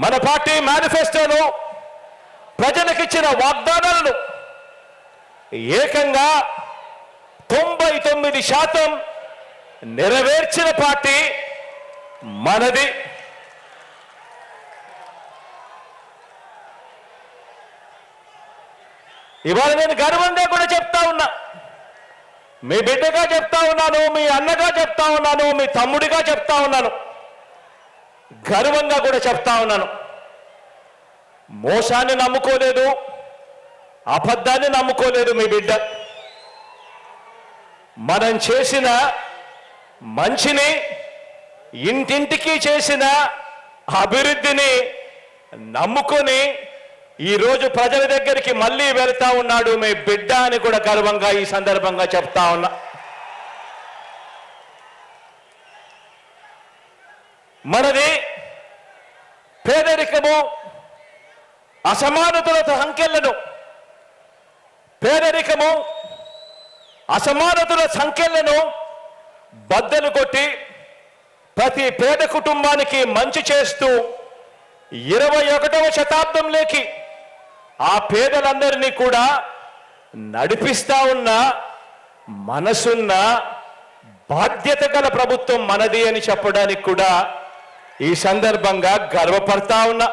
మన పార్టీ మేనిఫెస్టోను ప్రజలకిచ్చిన వాగ్దానాలను ఏకంగా తొంభై తొమ్మిది శాతం నెరవేర్చిన పార్టీ మనది. ఇవాళ నేను గర్వంగా కూడా చెప్తా ఉన్నా. మీ బిడ్డగా చెప్తా ఉన్నాను మీ అన్నగా చెప్తా ఉన్నాను మీ తమ్ముడిగా చెప్తా ఉన్నాను. గర్వంగా కూడా చెప్తా ఉన్నాను. మోసాన్ని నమ్ముకోలేదు అబద్ధాన్ని నమ్ముకోలేదు మీ బిడ్డ. మనం చేసిన మంచిని ఇంటింటికి చేసిన అభివృద్ధిని నమ్ముకొని ఈరోజు ప్రజల దగ్గరికి మళ్ళీ వెళ్తా ఉన్నాడు మీ బిడ్డ అని కూడా గర్వంగా ఈ సందర్భంగా చెప్తా ఉన్నా. మనది పేదరికము అసమానతల సంఖ్యలను. పేదరికము అసమానతల సంఖ్యలను బద్దలు కొట్టి ప్రతి పేద కుటుంబానికి మంచి చేస్తూ ఇరవై ఒకటవ శతాబ్దంలోకి ఆ పేదలందరినీ కూడా నడిపిస్తా ఉన్న మనసున్న బాధ్యత గల ప్రభుత్వం మనది అని చెప్పడానికి కూడా ఈ సందర్భంగా గర్వపడతా ఉన్నా.